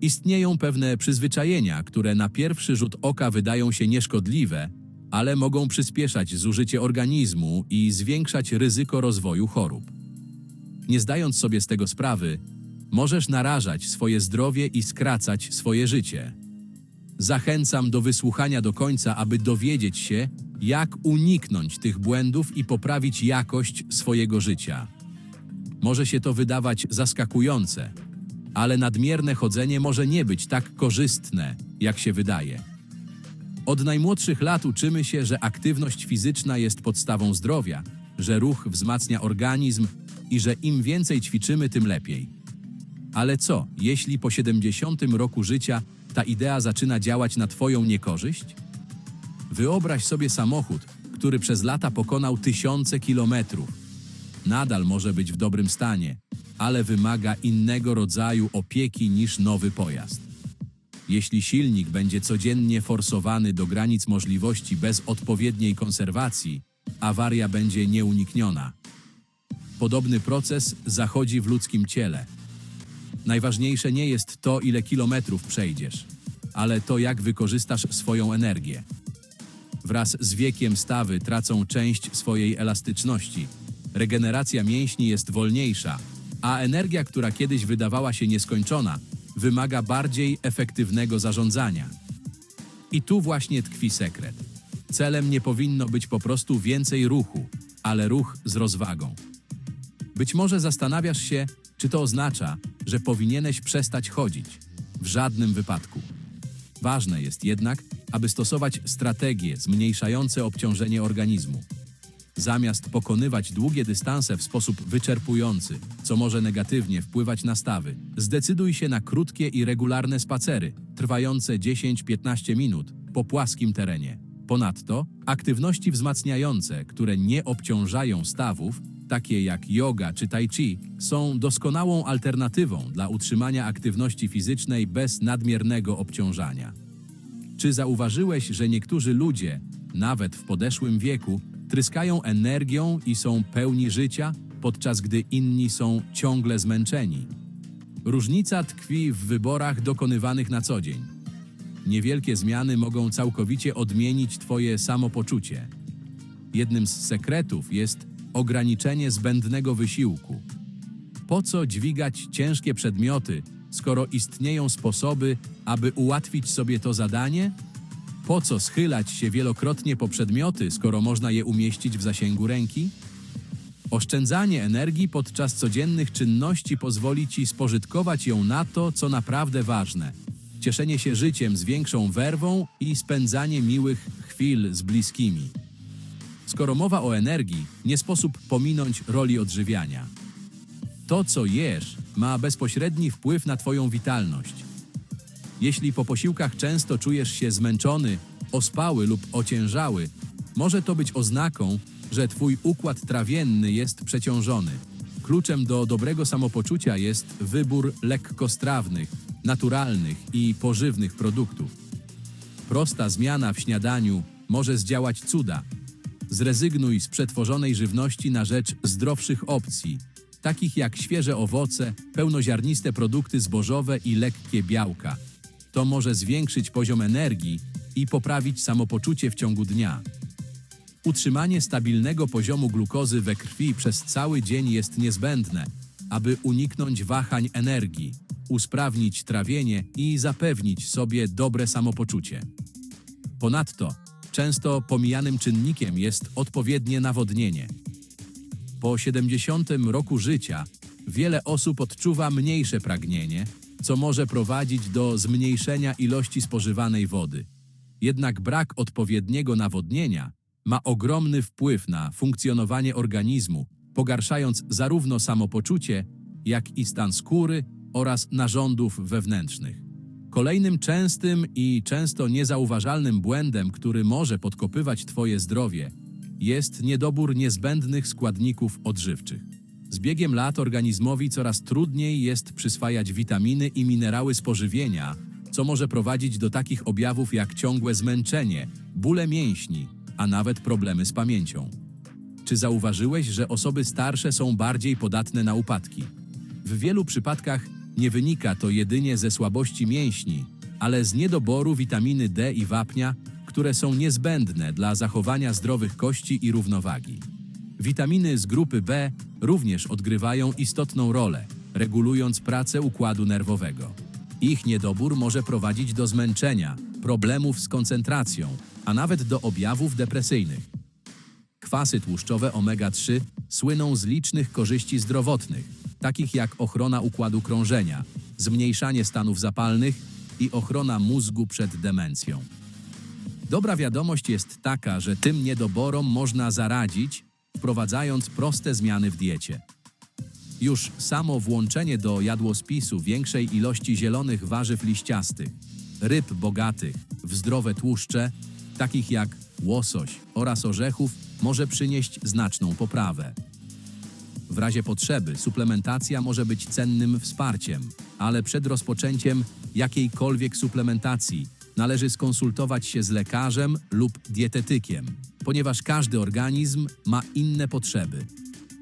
Istnieją pewne przyzwyczajenia, które na pierwszy rzut oka wydają się nieszkodliwe, ale mogą przyspieszać zużycie organizmu i zwiększać ryzyko rozwoju chorób. Nie zdając sobie z tego sprawy, możesz narażać swoje zdrowie i skracać swoje życie. Zachęcam do wysłuchania do końca, aby dowiedzieć się, jak uniknąć tych błędów i poprawić jakość swojego życia. Może się to wydawać zaskakujące, ale nadmierne chodzenie może nie być tak korzystne, jak się wydaje. Od najmłodszych lat uczymy się, że aktywność fizyczna jest podstawą zdrowia, że ruch wzmacnia organizm i że im więcej ćwiczymy, tym lepiej. Ale co, jeśli po 70 roku życia ta idea zaczyna działać na Twoją niekorzyść? Wyobraź sobie samochód, który przez lata pokonał tysiące kilometrów. Nadal może być w dobrym stanie, ale wymaga innego rodzaju opieki niż nowy pojazd. Jeśli silnik będzie codziennie forsowany do granic możliwości bez odpowiedniej konserwacji, awaria będzie nieunikniona. Podobny proces zachodzi w ludzkim ciele. Najważniejsze nie jest to, ile kilometrów przejdziesz, ale to, jak wykorzystasz swoją energię. Wraz z wiekiem stawy tracą część swojej elastyczności. Regeneracja mięśni jest wolniejsza, a energia, która kiedyś wydawała się nieskończona, wymaga bardziej efektywnego zarządzania. I tu właśnie tkwi sekret. Celem nie powinno być po prostu więcej ruchu, ale ruch z rozwagą. Być może zastanawiasz się, czy to oznacza, że powinieneś przestać chodzić. W żadnym wypadku. Ważne jest jednak, aby stosować strategie zmniejszające obciążenie organizmu. Zamiast pokonywać długie dystanse w sposób wyczerpujący, co może negatywnie wpływać na stawy, zdecyduj się na krótkie i regularne spacery, trwające 10-15 minut po płaskim terenie. Ponadto aktywności wzmacniające, które nie obciążają stawów, takie jak yoga czy tai chi, są doskonałą alternatywą dla utrzymania aktywności fizycznej bez nadmiernego obciążania. Czy zauważyłeś, że niektórzy ludzie, nawet w podeszłym wieku, tryskają energią i są pełni życia, podczas gdy inni są ciągle zmęczeni? Różnica tkwi w wyborach dokonywanych na co dzień. Niewielkie zmiany mogą całkowicie odmienić Twoje samopoczucie. Jednym z sekretów jest ograniczenie zbędnego wysiłku. Po co dźwigać ciężkie przedmioty, skoro istnieją sposoby, aby ułatwić sobie to zadanie? Po co schylać się wielokrotnie po przedmioty, skoro można je umieścić w zasięgu ręki? Oszczędzanie energii podczas codziennych czynności pozwoli Ci spożytkować ją na to, co naprawdę ważne. Cieszenie się życiem z większą werwą i spędzanie miłych chwil z bliskimi. Skoro mowa o energii, nie sposób pominąć roli odżywiania. To, co jesz, ma bezpośredni wpływ na Twoją witalność. Jeśli po posiłkach często czujesz się zmęczony, ospały lub ociężały, może to być oznaką, że Twój układ trawienny jest przeciążony. Kluczem do dobrego samopoczucia jest wybór lekkostrawnych, naturalnych i pożywnych produktów. Prosta zmiana w śniadaniu może zdziałać cuda. Zrezygnuj z przetworzonej żywności na rzecz zdrowszych opcji, takich jak świeże owoce, pełnoziarniste produkty zbożowe i lekkie białka. To może zwiększyć poziom energii i poprawić samopoczucie w ciągu dnia. Utrzymanie stabilnego poziomu glukozy we krwi przez cały dzień jest niezbędne, aby uniknąć wahań energii, usprawnić trawienie i zapewnić sobie dobre samopoczucie. Ponadto, często pomijanym czynnikiem jest odpowiednie nawodnienie. Po 70 roku życia wiele osób odczuwa mniejsze pragnienie, co może prowadzić do zmniejszenia ilości spożywanej wody. Jednak brak odpowiedniego nawodnienia ma ogromny wpływ na funkcjonowanie organizmu, pogarszając zarówno samopoczucie, jak i stan skóry oraz narządów wewnętrznych. Kolejnym częstym i często niezauważalnym błędem, który może podkopywać Twoje zdrowie, jest niedobór niezbędnych składników odżywczych. Z biegiem lat organizmowi coraz trudniej jest przyswajać witaminy i minerały z pożywienia, co może prowadzić do takich objawów jak ciągłe zmęczenie, bóle mięśni, a nawet problemy z pamięcią. Czy zauważyłeś, że osoby starsze są bardziej podatne na upadki? W wielu przypadkach Nie wynika to jedynie ze słabości mięśni, ale z niedoboru witaminy D i wapnia, które są niezbędne dla zachowania zdrowych kości i równowagi. Witaminy z grupy B również odgrywają istotną rolę, regulując pracę układu nerwowego. Ich niedobór może prowadzić do zmęczenia, problemów z koncentracją, a nawet do objawów depresyjnych. Kwasy tłuszczowe omega-3 słyną z licznych korzyści zdrowotnych, takich jak ochrona układu krążenia, zmniejszanie stanów zapalnych i ochrona mózgu przed demencją. Dobra wiadomość jest taka, że tym niedoborom można zaradzić, wprowadzając proste zmiany w diecie. Już samo włączenie do jadłospisu większej ilości zielonych warzyw liściastych, ryb bogatych w zdrowe tłuszcze, takich jak łosoś oraz orzechów, może przynieść znaczną poprawę. W razie potrzeby suplementacja może być cennym wsparciem, ale przed rozpoczęciem jakiejkolwiek suplementacji należy skonsultować się z lekarzem lub dietetykiem, ponieważ każdy organizm ma inne potrzeby.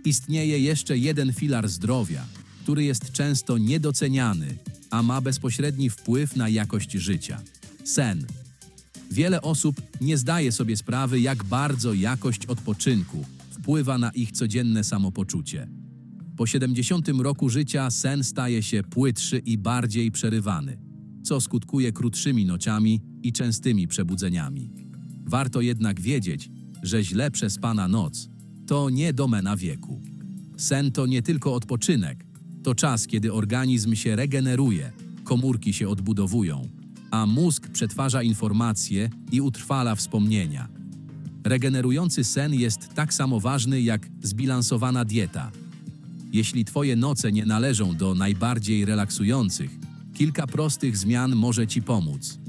Istnieje jeszcze jeden filar zdrowia, który jest często niedoceniany, a ma bezpośredni wpływ na jakość życia sen. Wiele osób nie zdaje sobie sprawy, jak bardzo jakość odpoczynku wpływa na ich codzienne samopoczucie. Po 70 roku życia sen staje się płytszy i bardziej przerywany, co skutkuje krótszymi nociami i częstymi przebudzeniami. Warto jednak wiedzieć, że źle przespana noc to nie domena wieku. Sen to nie tylko odpoczynek, to czas, kiedy organizm się regeneruje, komórki się odbudowują, a mózg przetwarza informacje i utrwala wspomnienia. Regenerujący sen jest tak samo ważny jak zbilansowana dieta. Jeśli Twoje noce nie należą do najbardziej relaksujących, kilka prostych zmian może Ci pomóc.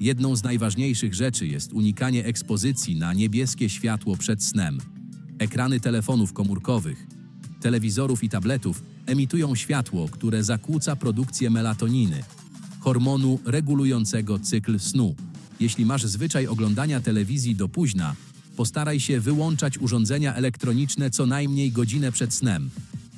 Jedną z najważniejszych rzeczy jest unikanie ekspozycji na niebieskie światło przed snem. Ekrany telefonów komórkowych, telewizorów i tabletów emitują światło, które zakłóca produkcję melatoniny, hormonu regulującego cykl snu. Jeśli masz zwyczaj oglądania telewizji do późna, postaraj się wyłączać urządzenia elektroniczne co najmniej godzinę przed snem.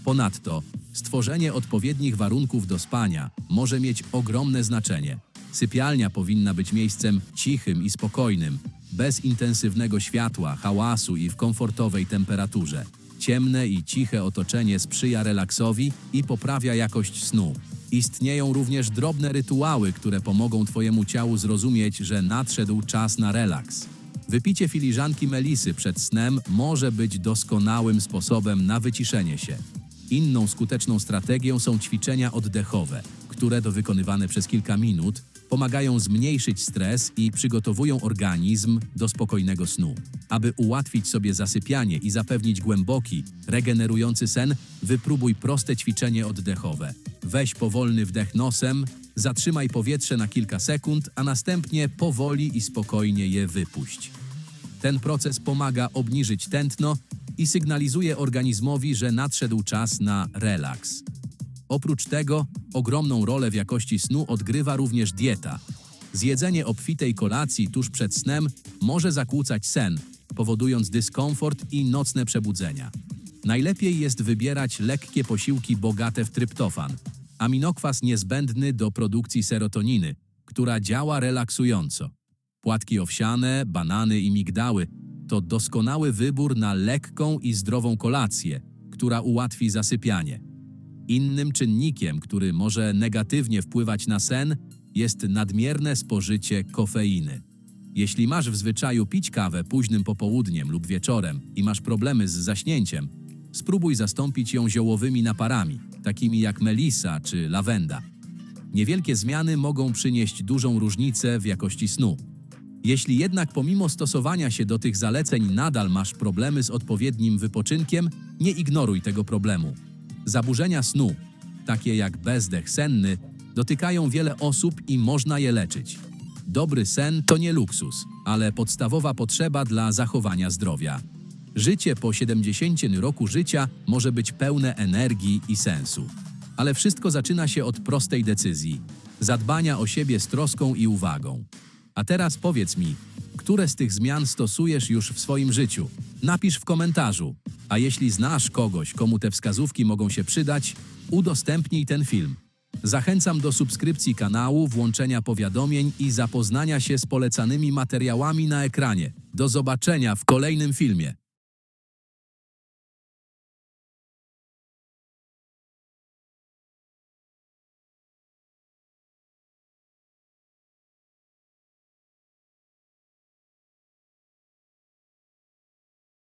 Ponadto, stworzenie odpowiednich warunków do spania może mieć ogromne znaczenie. Sypialnia powinna być miejscem cichym i spokojnym, bez intensywnego światła, hałasu i w komfortowej temperaturze. Ciemne i ciche otoczenie sprzyja relaksowi i poprawia jakość snu. Istnieją również drobne rytuały, które pomogą Twojemu ciału zrozumieć, że nadszedł czas na relaks. Wypicie filiżanki melisy przed snem może być doskonałym sposobem na wyciszenie się. Inną skuteczną strategią są ćwiczenia oddechowe, które do wykonywane przez kilka minut pomagają zmniejszyć stres i przygotowują organizm do spokojnego snu. Aby ułatwić sobie zasypianie i zapewnić głęboki, regenerujący sen, wypróbuj proste ćwiczenie oddechowe. Weź powolny wdech nosem, zatrzymaj powietrze na kilka sekund, a następnie powoli i spokojnie je wypuść. Ten proces pomaga obniżyć tętno i sygnalizuje organizmowi, że nadszedł czas na relaks. Oprócz tego, ogromną rolę w jakości snu odgrywa również dieta. Zjedzenie obfitej kolacji tuż przed snem może zakłócać sen, powodując dyskomfort i nocne przebudzenia. Najlepiej jest wybierać lekkie posiłki bogate w tryptofan, aminokwas niezbędny do produkcji serotoniny, która działa relaksująco. Płatki owsiane, banany i migdały to doskonały wybór na lekką i zdrową kolację, która ułatwi zasypianie. Innym czynnikiem, który może negatywnie wpływać na sen, jest nadmierne spożycie kofeiny. Jeśli masz w zwyczaju pić kawę późnym popołudniem lub wieczorem i masz problemy z zaśnięciem, spróbuj zastąpić ją ziołowymi naparami, takimi jak melisa czy lawenda. Niewielkie zmiany mogą przynieść dużą różnicę w jakości snu. Jeśli jednak pomimo stosowania się do tych zaleceń nadal masz problemy z odpowiednim wypoczynkiem, nie ignoruj tego problemu. Zaburzenia snu, takie jak bezdech senny, dotykają wiele osób i można je leczyć. Dobry sen to nie luksus, ale podstawowa potrzeba dla zachowania zdrowia. Życie po 70 roku życia może być pełne energii i sensu. Ale wszystko zaczyna się od prostej decyzji zadbania o siebie z troską i uwagą. A teraz powiedz mi, które z tych zmian stosujesz już w swoim życiu? Napisz w komentarzu. A jeśli znasz kogoś, komu te wskazówki mogą się przydać, udostępnij ten film. Zachęcam do subskrypcji kanału, włączenia powiadomień i zapoznania się z polecanymi materiałami na ekranie. Do zobaczenia w kolejnym filmie.